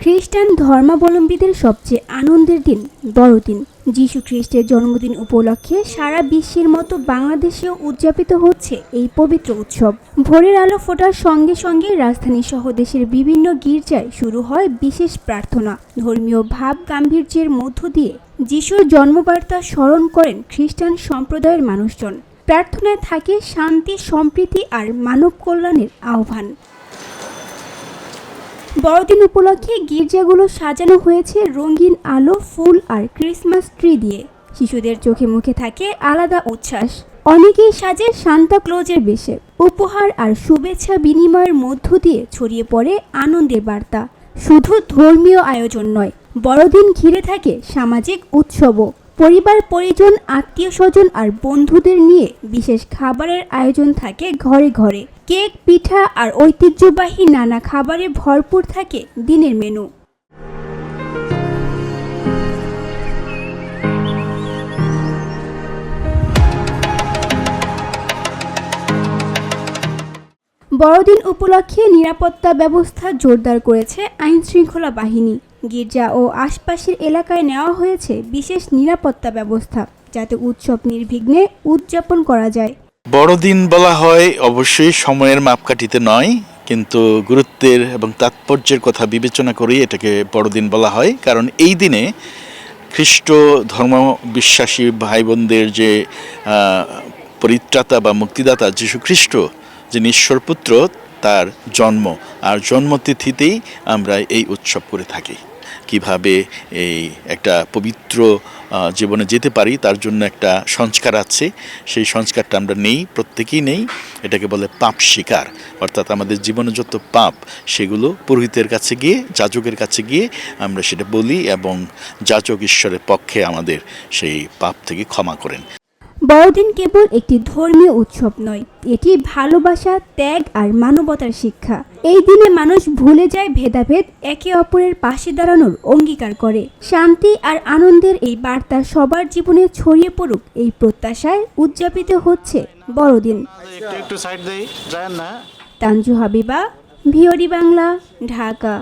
খ্রিস্টান ধর্মাবলম্বীদের সবচেয়ে আনন্দের দিন বড়দিন যীশু খ্রিস্টের জন্মদিন উপলক্ষে সারা বিশ্বের মতো বাংলাদেশেও উদযাপিত হচ্ছে এই পবিত্র উৎসব। ভোরের আলো ফোটার সঙ্গে সঙ্গে রাজধানী সহ দেশের বিভিন্ন গির্জায় শুরু হয় বিশেষ প্রার্থনা। ধর্মীয় ভাব গাম্ভীর্যের মধ্য দিয়ে যিশুর জন্মবার্তা স্মরণ করেন খ্রিস্টান সম্প্রদায়ের মানুষজন। প্রার্থনায় থাকে শান্তি, সম্প্রীতি আর মানব কল্যাণের আহ্বান। বড়দিন উপলক্ষে গির্জাগুলো সাজানো হয়েছে রঙিন আলো, ফুল আর ক্রিসমাস ট্রি দিয়ে। শিশুদের চোখে মুখে থাকে আলাদা উচ্ছ্বাস। অনেকেই সাজে সান্তা ক্লোজের বেশে। উপহার আর শুভেচ্ছা বিনিময়ের মধ্য দিয়ে ছড়িয়ে পড়ে আনন্দের বার্তা। শুধু ধর্মীয় আয়োজন নয়, বড়দিন ঘিরে থাকে সামাজিক উৎসবও। পরিবার, পরিজন, আত্মীয় স্বজন আর বন্ধুদের নিয়ে বিশেষ খাবারের আয়োজন থাকে ঘরে ঘরে। কেক, পিঠা আর ঐতিহ্যবাহী নানা খাবারে ভরপুর থাকে দিনের মেনু। বড়দিন উপলক্ষে নিরাপত্তা ব্যবস্থা জোরদার করেছে আইন শৃঙ্খলা বাহিনী। গির্জা ও আশপাশের এলাকায় নেওয়া হয়েছে বিশেষ নিরাপত্তা ব্যবস্থা, যাতে উৎসব নির্বিঘ্নে উদযাপন করা যায়। বড়দিন বলা হয়, অবশ্যই সময়ের মাপকাঠিতে নয়, কিন্তু গুরুত্বের এবং তাৎপর্যের কথা বিবেচনা করেই এটাকে বড়দিন বলা হয়। কারণ এই দিনে খ্রিস্ট ধর্ম বিশ্বাসী ভাই বোনদের যে পরিত্রাতা বা মুক্তিদাতা যীশু খ্রিস্ট যিনি ঈশ্বরপুত্র, তার জন্ম। আর জন্মতিথিতেই আমরা এই উৎসব করে থাকি। কীভাবে এই একটা পবিত্র জীবনে যেতে পারি, তার জন্য একটা সংস্কার আছে। সেই সংস্কারটা আমরা নেই, প্রত্যেকেই নেই। এটাকে বলে পাপ শিকার। অর্থাৎ আমাদের জীবনে যত পাপ, সেগুলো পুরোহিতের কাছে গিয়ে, যাজকের কাছে গিয়ে আমরা সেটা বলি এবং যাজক ঈশ্বরের পক্ষে আমাদের সেই পাপ থেকে ক্ষমা করেন। বড়দিন কেবল একটি ধর্মীয় উৎসব নয় এটি ভালোবাসা ত্যাগ আর মানবতার শিক্ষা। এই দিনে মানুষ ভুলে যায় ভেদাভেদ একে অপরের পাশে দাঁড়ানোর অঙ্গীকার করে। শান্তি আর আনন্দের এই বার্তা সবার জীবনে ছড়িয়ে পড়ুক এই প্রত্যাশায় উদযাপিত হচ্ছে বড়দিন। তানজু হাবিবা ভিওডি বাংলা ঢাকা।